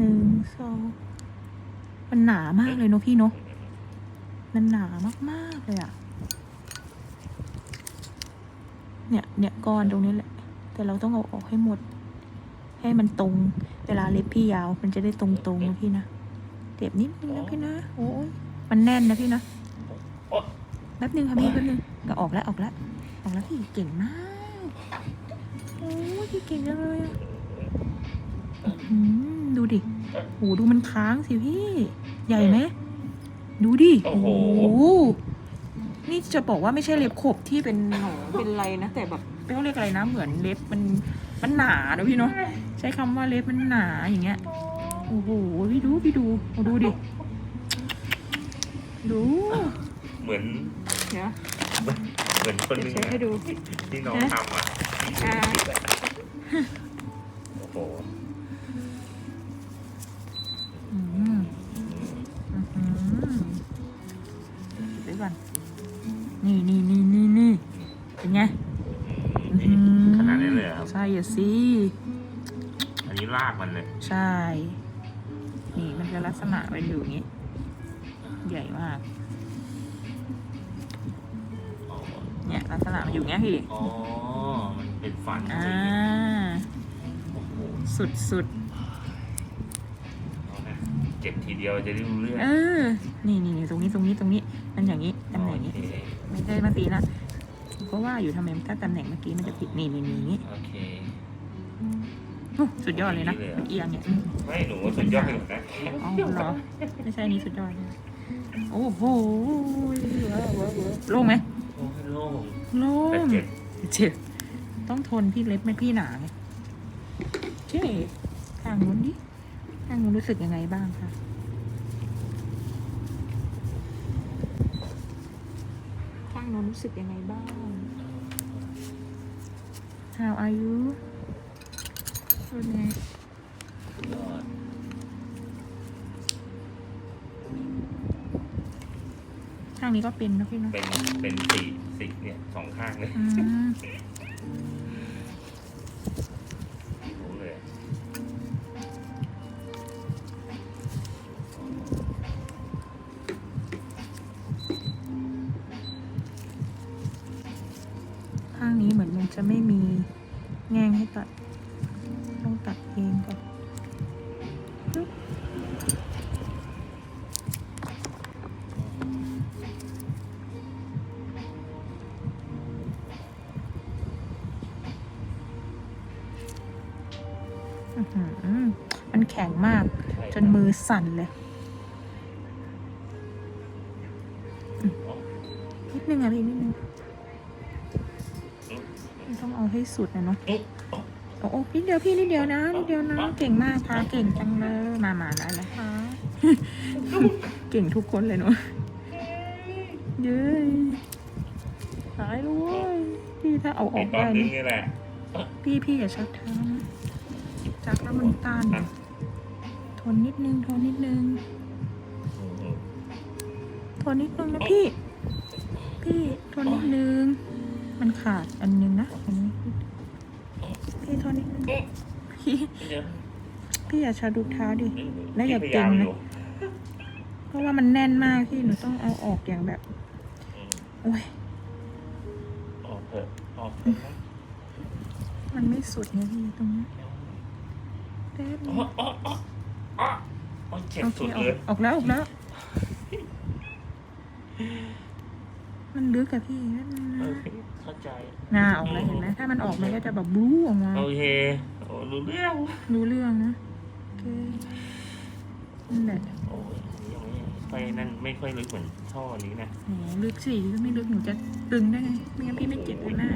หนึ่งสองมันหนามากเลยเนอะพี่เนอะมันหนามากๆเลยอะเนี่ยเนี่ยก้อนตรงนี้แหละ แต่เราต้องเอาออกให้หมด ให้มันตรง เวลาเล็บพี่ยาว มันจะได้ตรงๆนะพี่นะเจ็บนิดนึงนะพี่นะโอ้ยมันแน่นนะพี่นะแป๊บนึงค่ะพี่แป๊บนึงก็ออกแล้วออกแล้วออกแล้วพี่เก่งมากโอ้ยพี่เก่งจังเลยอะอืม ดูดิโอ้ดูมันค้างสิพี่ ใหญ่ไหม ดูดิ โอ้โห นี่จะบอกว่าไม่ใช่เล็บขบที่เป็นหนองเป็นอะไรนะ แต่แบบเขาเรียกอะไรนะ เหมือนเล็บมันมันหนาเนอะพี่เนาะ ใช้คำว่าเล็บมันหนาอย่างเงี้ย โอ้โห พี่ดูพี่ดูโอ้ดูดิ ดู เหมือนเดี๋ยวเหมือนคนหนึงเช็คให้ดูที่น้องทำอะอ่าโอ้โห อครับใช่อะสิ อันนี้ลากมันเลยใช่ นี่มันจะลักษณะเป็นอยู่อย่างนี้ ใหญ่มากอ๋อเนี่ยลักษณะมันอยู่อย่างเงี้ยพี่ อ๋อ มันเป็นฟันจอ่า ริงโอ้โหสุดสุดเอานะเจ็บทีเดียวจะได้รู้เรื่องเออ นี่นี่นี่ตรงนี้ตรงนี้ตรงนี้ มันอย่างนี้ตำแหน่งนี้ โอเคไม่ใช่มาตีนะ เพราะว่าอยู่ทำไมถ้าตำแหน่งเมื่อกี้มันจะผิดนี่นี่นี่นี่โอเคโอ้ สุดยอดเลยนะอย่างนี้เลยเหรอมันเอียงเนี่ยอืมไม่หนูว่าสุดยอดอยู่นะอ๋อเหรอ ไม่ใช่อันนี้สุดยอดเลยโอ้โหโล่งไหมโอ้ยโล่งโล่แต่งเจ็บเจ็บต้องทนพี่เล็บไม่พี่หนาไงเจ๊ข้างนู้นดิข้างนู้นรู้สึกยังไงบ้างคะข้างนู้นรู้สึกยังไงบ้าง How are you เป็นไงยอดข้างนี้ก็เป็นนะพี่เนาะเป็นเป็นสี่สิบเนี่ยสองข้างเลยอืมรู้เลยข้างนี้เหมือนมันจะไม่มีแง่งให้ตัด แข็งมากใช่จนมือสั่นเลยอ๋อนิดนึงอะพี่นิดนึงอืมไม่ต้องเอาให้สุดนะเนาะเอ๊ะอ๋อโอ้โอ้นิดเดียวพี่นิดเดียวนะนิดเดียวนะ เก่งมากพาเก่งจังเลยมามาได้แล้วค่ะเก่งทุกคนเลยเนาะเย้ยหายแล้วเว้ยพี่ถ้าเอาอไอ้อกตอนได้นึงนี่นี่แหละพี่พี่อย่าชักเท้านะชักแล้วมันต้านอะ ทนนิดนึง ทนนิดนึง ทนนิดนึงนะพี่ พี่ทนนิดนึง มันขาดอันนึงนะอันนี้พี่ทนนิดนึงพี่พี่อย่าชาดุกเท้าดิ แล้วอย่าเก่งนะ เพราะว่ามันแน่นมากพี่หนูต้องเอาออกอย่างแบบ โอ้ย ออกเถอะ ออกเถอะมันไม่สุดไงพี่ตรงนี้แป๊บนึอ๋ง ออ๋ออ๋ออ๋ออ๋อเจ็บโอเคสุดออเลกยออกแล้วออกแล้ว มันลึกอะพี่แป๊บนึงโอนะเคเข้าใจ หน้าออกแล้วเห็นไหมถ้ามันออกมันก็จะแบบบลูออกมา โอเคโอ้รู้เรื่องรู้เรื่องนะโอเคนั่นแหละโอ้ยยังไม่ค่อยนั่นไม่ค่อยลึกเหมือนท่อนี้นะแหมลึกสิถ้าไม่ลึกหนูจะตึงได้ไงไม่งั้นพี่ไม่เจ็บหน้า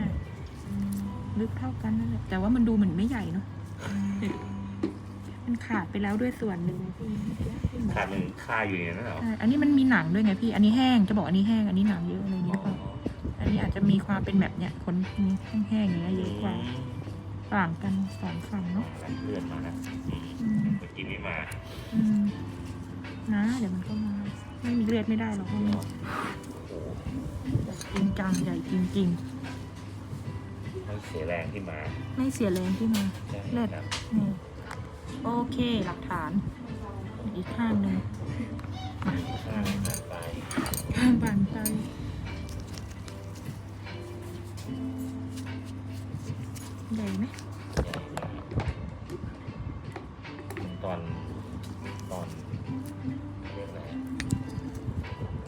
ลึกเท่ากันนั่นแหละแต่ว่ามันดูเหมือนไม่ใหญ่เนาะ มันขาดไปแล้วด้วยส่วนหนึ่งพี่ขาดมันคาอยู่อย่างนั้นเหรอ ใช่อันนี้มันมีหนังด้วยไงพี่ อันนี้แห้ง จะบอกอันนี้แห้ง อันนี้หนังเยอะอะไรอย่างอ๋นี้หรือเปล่าออันนี้อาจจะมีความเป็นแบบเนี้ยขนนี้แห้งๆอย่างเงี้ยเยอะกว่าต่างกันสองฝั่งอืมเนาะ เลื่อนมานะอืมอืมเมื่อกี้ไม่มาอืมนะ เดี๋ยวมันก็มา ไม่มีเลือดไม่ได้หรอกพวกนี้โอ้โหจริงจังใหญ่จริง มันเสียแรงที่มาๆ ไม่เสียแรงที่มา ใช่เลือดครับ นี่ โอเค หลักฐาน อีกข้างหนึ่งข้างหันไปข้างบานไปใหญ่ไหมใหญ่ใหญ่ตอนตอนเรียกอะไร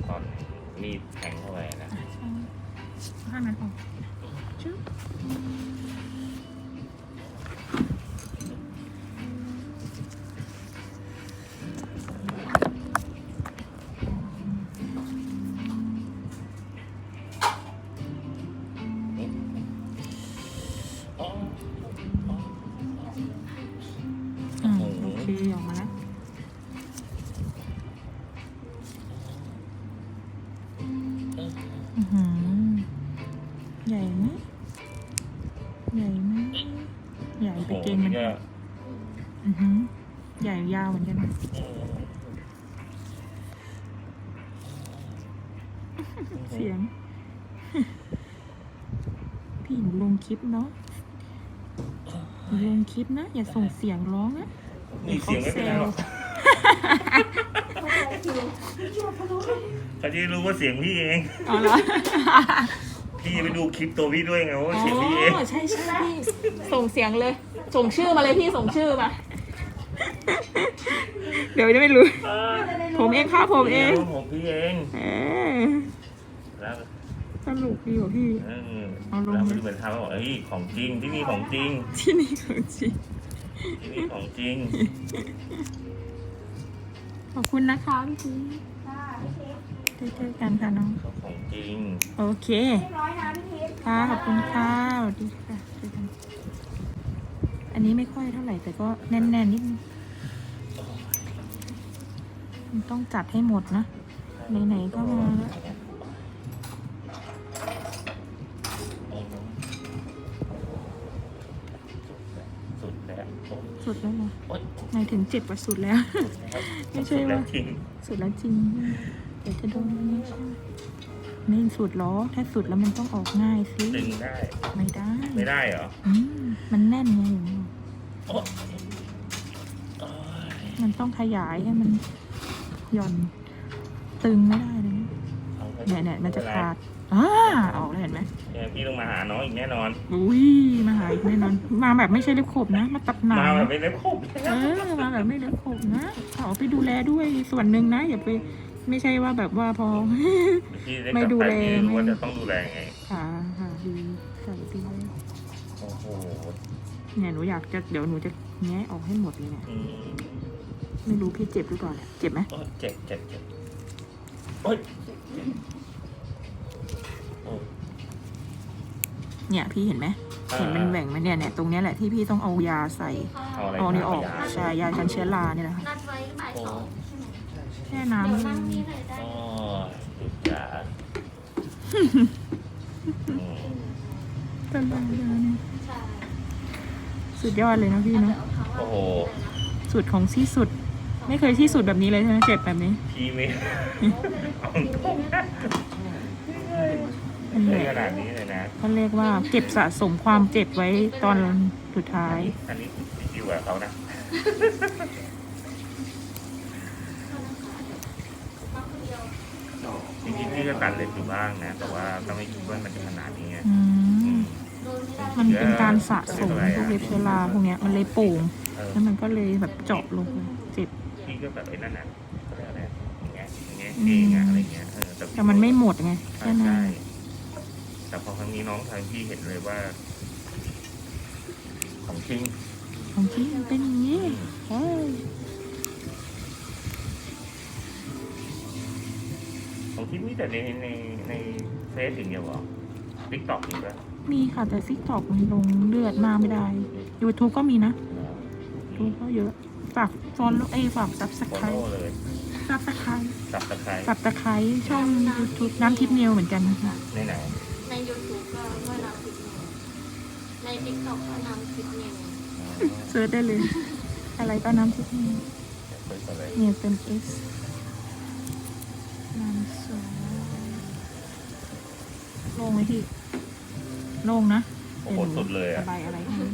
ตอนมีดแทงเข้าไปนะอะใช่ข้างนั้นออก ไปโอ้โหเกณฑ์มันก็อือหือใหญ่ยาวเหมือนกันนะเสียง พี่หนูลงคลิปเนาะหนูลงคลิปนะ อย่าส่งเสียงร้องนะมีเสียงไม่เป็นไรหรอกเขาจะได้รู้ว่าเสียงพี่เองอ๋อเหรอ พี่ไปดูคลิปตัวพี่ด้วยไงว่าเสียงพี่เองอ๋อใช่ใช่พี่ส่งเสียงเลย ส่งชื่อมาเลยพี่ส่งชื่อมา เดี๋ยวจะไม่รู้ ผมเองค่ะผมเองผมพี่เองเออแล้วสนุกดีกว่าพี่ เออเอาลงแล้วไหมมันเหมือนทำแล้วบอกเอ้ยของจริงที่นี่ของจริง ที่นี่ของจริง ที่นี่ของจริง ขอบคุณนะคะพี่จีได้เจอกันค่ะน้องเขาของจริง โอเค ค่ะ ขอบคุณค่ะสวัสดีค่ะเจอกันอันนี้ไม่ค่อยเท่าไหร่แต่ก็แน่นๆนิดนึงมันต้องจัดให้หมดนะ ไหนๆก็มาแล้วสุดแล้วโอ้ยสุดแล้วนะโอ๊ยหมายถึงเจ็บกว่าสุดแล้ว ไม่ใช่สุดแล้วว่าจริง สุดแล้วจริง เดี๋ยวจะโดนไม่ใช่ไม่ สุดหรอถ้าสุดแล้วมันต้องออกง่ายสิดึงได้ ไม่ได้ไม่ได้เหรออืมมันแน่นไงอย่างนี้โอ๊ยโอ๊ยมันต้องขยายให้มันหย่อนตึงไม่ได้เลยนะอาไปเนี่ยเนี่ยมันจะขาดอ่าออกแล้วเห็นไหมเนี่ยพี่ต้องมาหาน้องอีกแน่นอน อุ้ยมาหาอีกแน่นอนมาแบบไม่ใช่เล็บขบนะ มาตัดหนังมาแบบนะไม่ได้ครบเออมาแบบไม่เล็บขบนะเอาไปดูแลด้วยส่วนหนึ่งนะอย่าไป ไม่ใช่ว่าแบบว่าพอ พี่ได้ไม่กลับดูไปแลพี่รู้ว่าไม่ จะต้องดูแลยังไง ค่ะค่ะดีใส่ดีโอ้โหเนี่ยหนูอยากจะเดี๋ยวหนูจะแงะออกให้หมดเลยเนี่ยอืมไม่รู้พี่เจ็บหรือเปล่าเนี่ยเจ็บไหมโอ๊ยเจ็บเจ็บเจ็บโอ๊ยโอ้ยเนี่ยพี่เห็นไหมเห็นมันแหว่งไหมเนี่ยเนี่ยตรงเนี้ยแหละที่พี่ต้องเอายาใส่เอาอะไรเอานี่ออกยาใช่ยากันเชื้อราเนี่ยแหละค่ะนัดไว้บ่ายสองใช่ไหม แช่เดี๋ยวน้ำนั่งนี่เลยได้อ๋อจุดยาอืมเป็นยาเนี่ยใช่สุดยอดเลยนะพี่เนาะโอ้โหสุดของที่สุด ไม่เคยที่สุดแบบนี้เลยใช่ไหมเจ็บแบบนี้พี่ไม่เอาตรงมันๆแหไม่ละขนาดนี้เลยนะเขาเรียกว่าเก็บสะสมความเจ็บไว้ตอนสุดท้าย อันนี้อยู่กับเขานะ จริงๆพี่ก็ตัดเล็บอยู่บ้างนะแต่ว่าก็ไม่คิดว่ามันจะขนาดนี้ไงอือืมมมันเป็นการสะสมพวกเล็บเชื้อราพวกเนี้ยมันเลยโป่งเออแล้วมันก็เลยแบบเจาะลงไปเจ็บ พี่ก็แบบไอ้นั่นน่ะเขาเรียกอะไรอย่างเงี้ยอย่างเงี้ยเองอะอะไรเงี้ยเออแต่พี่ แต่มันไม่หมดไงใช่แค่นั้นใช่แต่พอครั้งนี้น้องทางพี่เห็นเลยว่า ของจริงของจริงเป็นอย่างนี้เฮ้ย ของที่มีแต่ในในในเฟซอย่างเดียวเหรอทิกตอกอีกแล้วมีค่ะแต่ซิกตอกมันลงเลือดมากไม่ได้ YouTube ก็มีนะดูก็เยอะ ฝากฟอนไอ้ยฝากซับสโฟไครโต้ต์เลยซับสไครต์สับตะไคร้สับตะไคร้ช่อง YouTube น้ำทิพย์เนียวเหมือนกันนะคะในไหนใน YouTube ก็ก็น้ำพริกเนยใน TikTok ก็น้ำพริกเนยเซิร์ชได้เลย อะไรก็น้ำทิพย์เนียวเปิดเลยเนี่ยเป็น S น้ำ สวยโล่งไหมพี่โล่งนะโอ้โหสุดเลยสอะบายอะไรให้